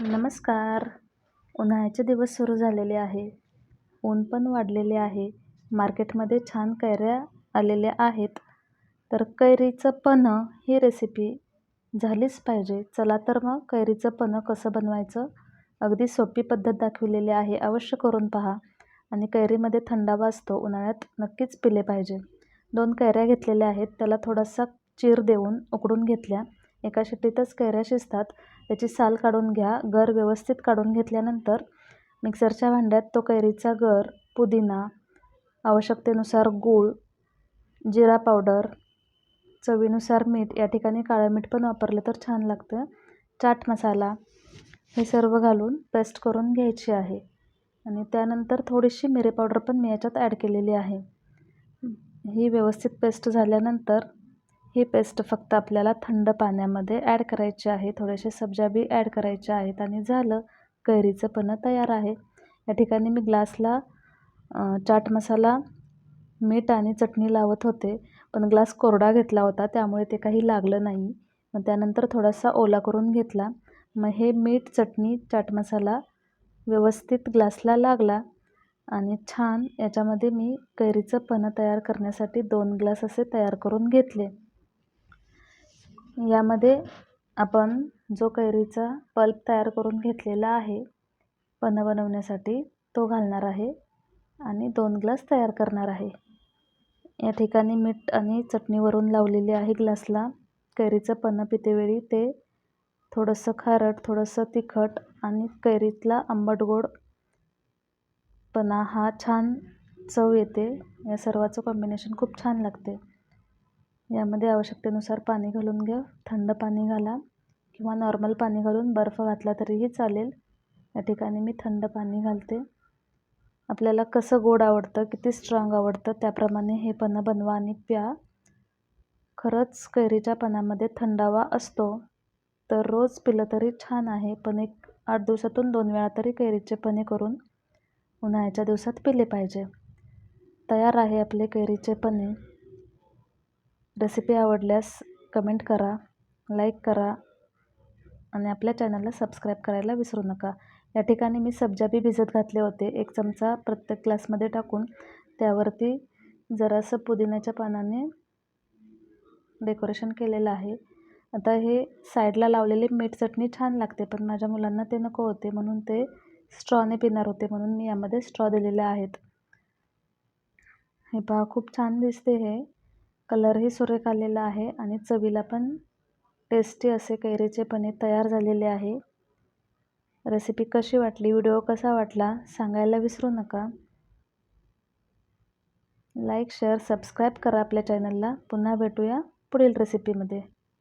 नमस्कार. उन्हाळ्याचे दिवस सुरू झालेले आहे. ऊन पण वाढलेले आहे. मार्केटमध्ये छान कैऱ्या आलेल्या आहेत. तर कैरीचं पन्हं ही रेसिपी झालीच पाहिजे. चला तर मग कैरीचं पन्हं कसं बनवायचं? अगदी सोपी पद्धत दाखविलेली आहे. अवश्य करून पहा. आणि कैरीमध्ये थंडावा असतो उन्हाळ्यात नक्कीच पिले पाहिजे. दोन कैऱ्या घेतलेल्या आहेत. त्याला थोडासा चीर देऊन उकडून घेतल्या. एका शिट्टीतच कैऱ्या शिजतात. त्याची साल काढून घ्या. गर व्यवस्थित काढून घेतल्यानंतर मिक्सरच्या भांड्यात तो कैरीचा गर पुदिना आवश्यकतेनुसार गूळ जिरा पावडर चवीनुसार मीठ या ठिकाणी काळं मीठ पण वापरलं तर छान लागतं. चाट मसाला हे सर्व घालून पेस्ट करून घ्यायची आहे. आणि त्यानंतर थोडीशी मिरे पावडर पण मी याच्यात ॲड केलेली आहे. ही व्यवस्थित पेस्ट झाल्यानंतर ही पेस्ट फक्त आपल्याला थंड पाण्यामध्ये ॲड करायची आहे. थोडेसे सब्जा बी ॲड करायचे आहेत आणि झालं कैरीचं पन्ह तयार आहे. या ठिकाणी मी ग्लासला चाट मसाला मीठ आणि चटणी लावत होते पण ग्लास कोरडा घेतला होता त्यामुळे ते काही लागलं नाही. मग त्यानंतर थोडासा ओला करून घेतला. मग हे मीठ चटणी चाट मसाला व्यवस्थित ग्लासला लागला आणि छान याच्यामध्ये मी कैरीचं पन्ह तयार करण्यासाठी दोन ग्लास असे तयार करून घेतले. यामध्ये आपण जो कैरीचा पल्प तयार करून घेतलेला आहे पन्हं बनवण्यासाठी तो घालणार आहे आणि दोन ग्लास तयार करणार आहे. या ठिकाणी मीठ आणि चटणीवरून लावलेले लावलेली आहे ग्लासला. कैरीचं पन्हं पितेवेळी ते थोडंसं खारट थोडंसं तिखट आणि कैरीतला आंबट गोड पणा हा छान चव येते. या सर्वाचं कॉम्बिनेशन खूप छान लागते. यामध्ये आवश्यकतेनुसार पाणी घालून घ्या. थंड पाणी घाला किंवा नॉर्मल पाणी घालून बर्फ घातला तरीही चालेल. या ठिकाणी मी थंड पाणी घालते. आपल्याला कसं गोड आवडतं किती स्ट्रॉंग आवडतं त्याप्रमाणे हे पन्हं बनवा आणि प्या. खरंच कैरीच्या पानामध्ये थंडावा असतो तर रोज पिलं तरी छान आहे पण एक आठ दिवसातून दोन वेळा तरी कैरीचे पन्हे करून उन्हाळ्याच्या दिवसात पिले पाहिजे. तयार आहे आपले कैरीचे पने रेसिपी आवडल्यास कमेंट करा लाईक करा आणि आपल्या चॅनलला सबस्क्राईब करायला विसरू नका. या ठिकाणी मी सबजाबी भिजत घातले होते. एक चमचा प्रत्येक ग्लासमध्ये टाकून त्यावरती जरासं पुदिन्याच्या पानाने डेकोरेशन केलेलं आहे. आता हे साईडला लावलेली मीठ चटणी छान लागते पण माझ्या मुलांना ते नको होते म्हणून ते स्ट्रॉने पिणार होते म्हणून मी यामध्ये स्ट्रॉ दिलेले आहेत. हे पहा खूप छान दिसते हे. कलरही सुरेख आलेला आहे आणि चवीला पण टेस्टी असे कैरीचे पनीर तयार झालेले आहे. रेसिपी कशी वाटली? व्हिडिओ कसा वाटला? सांगायला विसरू नका. लाईक शेअर सबस्क्राईब करा आपल्या चॅनलला पुन्हा भेटूया पुढील रेसिपीमध्ये